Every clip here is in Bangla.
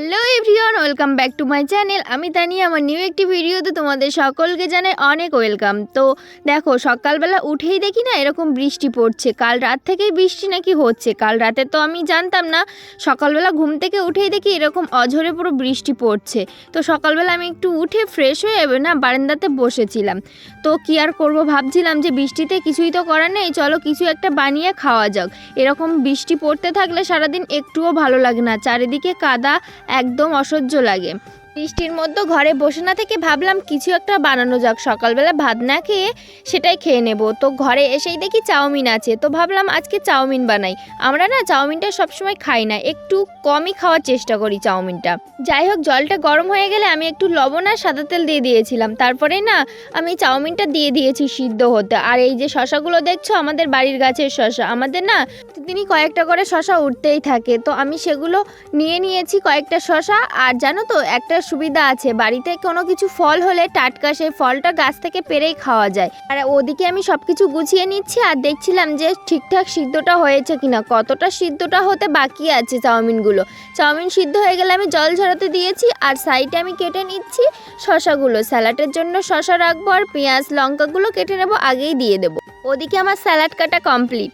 Hello everyone welcome back to my channel আমি তানিয়া আমার নিউ একটি ভিডিওতে তোমাদের সকলকে জানাই অনেক ওয়েলকাম তো দেখো, সকালবেলা উঠেই দেখি না এরকম বৃষ্টি পড়ছে। কাল রাত থেকেই বৃষ্টি নাকি হচ্ছে। কাল রাতে তো আমি জানতাম না, সকালবেলা ঘুম থেকে উঠেই দেখি এরকম অঝরে পুরো বৃষ্টি পড়ছে। তো সকালবেলা আমি একটু উঠে ফ্রেশ হয়ে না বারান্দাতে বসেছিলাম। তো কি আর করব ভাবছিলাম যে বৃষ্টিতে কিছুই তো করার নেই, চলো কিছু একটা বানিয়ে খাওয়া যাক। এরকম বৃষ্টি পড়তে থাকলে সারাদিন একটুও ভালো লাগে না। চারিদিকে কাদা একদম অসহ্য লাগে। বৃষ্টির মধ্যে ঘরে বসে না থেকে ভাবলাম কিছু একটা বানানো যাক। সকালবেলা ভাত না খেয়ে সেটাই খেয়ে নেব। তো ঘরে এসেই দেখি চাউমিন আছে। তো ভাবলাম আজকে চাউমিন বানাই। আমরা না চাউমিনটা সবসময় খাই না। একটু কমই খাওয়ার চেষ্টা করি চাউমিনটা। যাই হোক, জলটা গরম হয়ে গেলে আমি একটু লবণ আর সাদা তেল দিয়ে দিয়েছিলাম। তারপরে না আমি চাউমিনটা দিয়ে দিয়েছি সিদ্ধ হতে। আর এই যে শশাগুলো দেখছ, আমাদের বাড়ির গাছের শশা। আমাদের না তিনি কয়েকটা করে শশা উঠতেই থাকে। তো আমি সেগুলো নিয়ে নিয়েছি কয়েকটা শশা। আর জানো তো, একটা সুবিধা আছে। বাড়িতে কোনো কিছু ফল হলে টাটকা সেই ফলটা গাছ থেকে পেরেই খাওয়া যায়। আর ওদিকে আমি সব কিছু গুছিয়ে নিচ্ছি আর দেখছিলাম যে ঠিকঠাক সিদ্ধটা হয়েছে কিনা, কতটা সিদ্ধটা হতে বাকি আছে চাউমিনগুলো। চাউমিন সিদ্ধ হয়ে গেলে আমি জল ঝরাতে দিয়েছি আর সাইডে আমি কেটে নিচ্ছি শশাগুলো। স্যালাডের জন্য শশা রাখব আর পেঁয়াজ, লঙ্কাগুলো কেটে নেব, আগেই দিয়ে দেবো। ওদিকে আমার স্যালাড কাটা কমপ্লিট।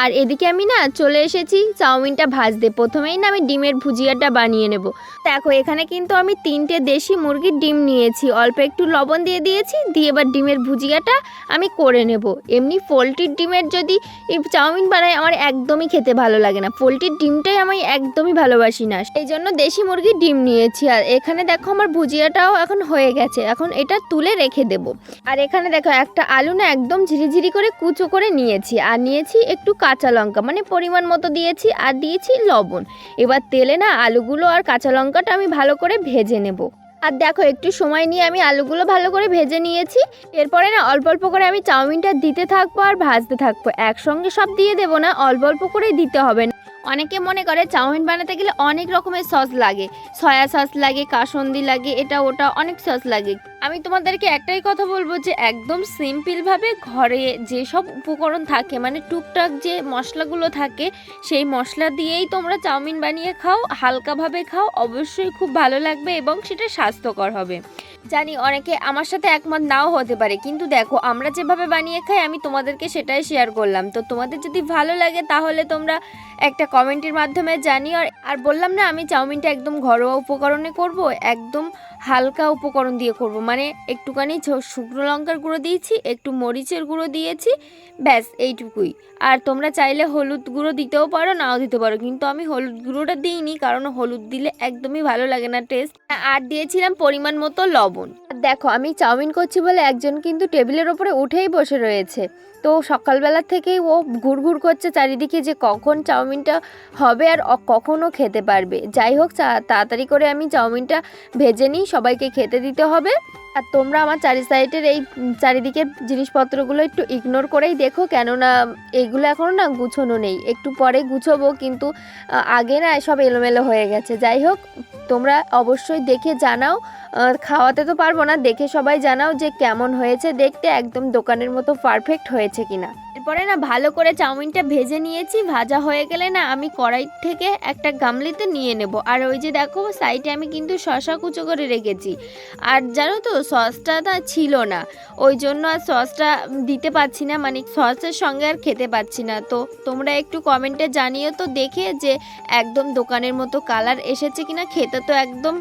আর এদিকে আমি না চলে এসেছি চাউমিনটা ভাজতে। প্রথমেই না আমি ডিমের ভুজিয়াটা বানিয়ে নেব। দেখো, এখানে কিন্তু আমি তিনটে দেশি মুরগির ডিম নিয়েছি। অল্প একটু লবণ দিয়ে দিয়েছি, দিয়ে এবার ডিমের ভুজিয়াটা আমি করে নেব। এমনি পোলট্রির ডিমের যদি চাউমিন বানাই, আমার একদমই খেতে ভালো লাগে না। পোলট্রির ডিমটাই আমি একদমই ভালোবাসি না। এই জন্য দেশি মুরগির ডিম নিয়েছি। আর এখানে দেখো আমার ভুজিয়াটাও এখন হয়ে গেছে। এখন এটা তুলে রেখে দেব। আর এখানে দেখো, একটা আলু না একদম ঝিরিঝিরি করে কুচো করে নিয়েছি। আর নিয়েছি একটু কাঁচা লঙ্কা মানে পরিমাণ মতো দিয়েছি আর দিয়েছি লবণ। এবার তেলে না আলুগুলো আর কাঁচা লঙ্কাটা আমি ভালো করে ভেজে নেব। আর দেখো, একটু সময় নিয়ে আমি আলুগুলো ভালো করে ভেজে নিয়েছি। এরপরে না অল্প অল্প করে আমি চাউমিনটা দিতে থাকব আর ভাজতে থাকব। একসঙ্গে সব দিয়ে দেবো না, অল্প অল্প করেই দিতে হবে। না অনেকে মনে করে চাউমিন বানাতে গেলে অনেক রকমের সস লাগে। সয়া সস লাগে, কাসন্দি লাগে, এটা ওটা অনেক সস লাগে। আমি তোমাদেরকে একটাই কথা বলব যে একদম সিম্পলভাবে ঘরে যেসব উপকরণ থাকে মানে টুকটাক যে মশলাগুলো থাকে, সেই মশলা দিয়েই তোমরা চাউমিন বানিয়ে খাও, হালকাভাবে খাও, অবশ্যই খুব ভালো লাগবে এবং সেটা স্বাস্থ্যকর হবে। জানি অনেকে আমার সাথে একমত নাও হতে পারে, কিন্তু দেখো আমরা যেভাবে বানিয়ে খাই, আমি তোমাদেরকে সেটাই শেয়ার করলাম। তো তোমাদের যদি ভালো লাগে তাহলে তোমরা একটা কমেন্টের মাধ্যমে জানিও। আর বললাম না, আমি চাউমিনটা একদম ঘরোয়া উপকরণে করব, একদম হালকা উপকরণ দিয়ে করব। মানে একটুখানি শুকনো লঙ্কার গুঁড়ো দিয়েছি, একটু মরিচের গুঁড়ো দিয়েছি, ব্যাস, এইটুকুই। আর তোমরা চাইলে হলুদ গুঁড়ো দিতেও পারো, নাও দিতে পারো। কিন্তু আমি হলুদ গুঁড়োটা দিইনি, কারণ হলুদ দিলে একদমই ভালো লাগে না টেস্ট আর দিয়েছিলাম পরিমাণ মতো লবণ। দেখো, আমি চাউমিন করছি বলে একজন কিন্তু টেবিলের ওপরে উঠেই বসে রয়েছে। তো সকালবেলা থেকেই ও ঘুরঘুর করছে চারিদিকে যে কখন চাউমিনটা হবে আর কখনও খেতে পারবে। যাই হোক তাড়াতাড়ি করে আমি চাউমিনটা ভেজে নিই, সবাইকে খেতে দিতে হবে। আর তোমরা আমার চারি সাইডের এই চারিদিকের জিনিসপত্রগুলো একটু ইগনোর করেই দেখো, কেননা এইগুলো এখনও না গুছোনো নেই। একটু পরে গুছোবো, কিন্তু আগে না সব এলোমেলো হয়ে গেছে। যাই হোক তোমরা অবশ্যই দেখে জানাও। খাওয়াতে তো পারব না, দেখে সবাই জানাও যে কেমন হয়েছে। দেখতে একদম দোকানের মতো পারফেক্ট হয়েছে কিনা। এরপরে না ভালো করে চাউমিনটা ভেজে নিয়েছি, ভাজা হয়ে গেলে না আমি কড়াই থেকে একটা গামলিতে নিয়ে নেব। আর ওই যে দেখো, সাইডে আমি কিন্তু শশা কুচো করে রেখেছি। আর জানো তো, সসটা না ছিল না। ওই জন্য আর সসটা দিতে পারছি না মানে সসের সঙ্গে আর খেতে পাচ্ছি না। তো তোমরা একটু কমেন্টে জানিও তো দেখে যে একদম দোকানের মতো কালার এসেছে কিনা, খেতে তো একদম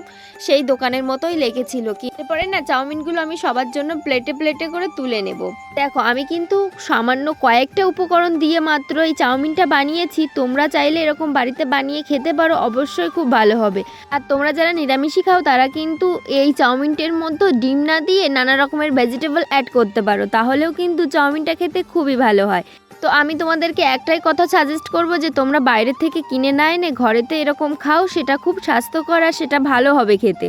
সেই দোকানের মতোই লেগেছিল কি। এরপরে না চাউমিনগুলো আমি সবার জন্য প্লেটে প্লেটে করে তুলে নেব। দেখো, আমি কিন্তু সামান্য কয়েকটা উপকরণ দিয়ে মাত্র এই চাউমিনটা বানিয়েছি, তোমরা চাইলে এরকম বাড়িতে বানিয়ে খেতে পারো, অবশ্যই খুব ভালো হবে। আর তোমরা যারা নিরামিষই খাও, তারা কিন্তু এই চাউমিনটার মধ্যে ডিম না দিয়ে নানা রকমের ভেজিটেবল অ্যাড করতে পারো, তাহলেও কিন্তু চাউমিনটা খেতে খুবই ভালো হয়। তো আমি তোমাদেরকে একটাই কথা সাজেস্ট করব যে, তোমরা বাইরে থেকে কিনে না এনে ঘরেতে এরকম খাও, সেটা খুব স্বাস্থ্যকর আর সেটা ভালো হবে খেতে।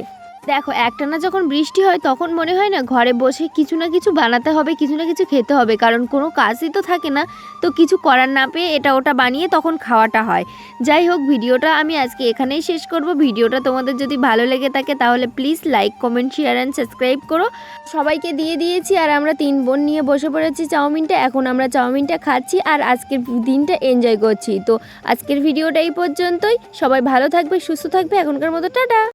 দেখো একটানা যখন বৃষ্টি হয়, তখন মনে হয় না ঘরে বসে কিছু না কিছু বানাতে হবে, কিছু না কিছু খেতে হবে। কারণ কোনো কাজই তো থাকে না। তো কিছু করার না পেয়ে এটা ওটা বানিয়ে তখন খাওয়াটা হয়। যাই হোক, ভিডিওটা আমি আজকে এখানেই শেষ করব। ভিডিওটা তোমাদের যদি ভালো লেগে থাকে, তাহলে please like comment share and subscribe করো। সবাইকে দিয়ে দিয়েছি, আর আমরা তিন বোন নিয়ে বসে পড়েছি চাউমিনটা। এখন আমরা চাউমিনটা খাচ্ছি আর আজকের দিনটা এনজয় করছি। তো আজকের ভিডিওটা এই পর্যন্তই। সবাই ভালো থাকবে, সুস্থ থাকবে। এখনকার মতো, টাটা!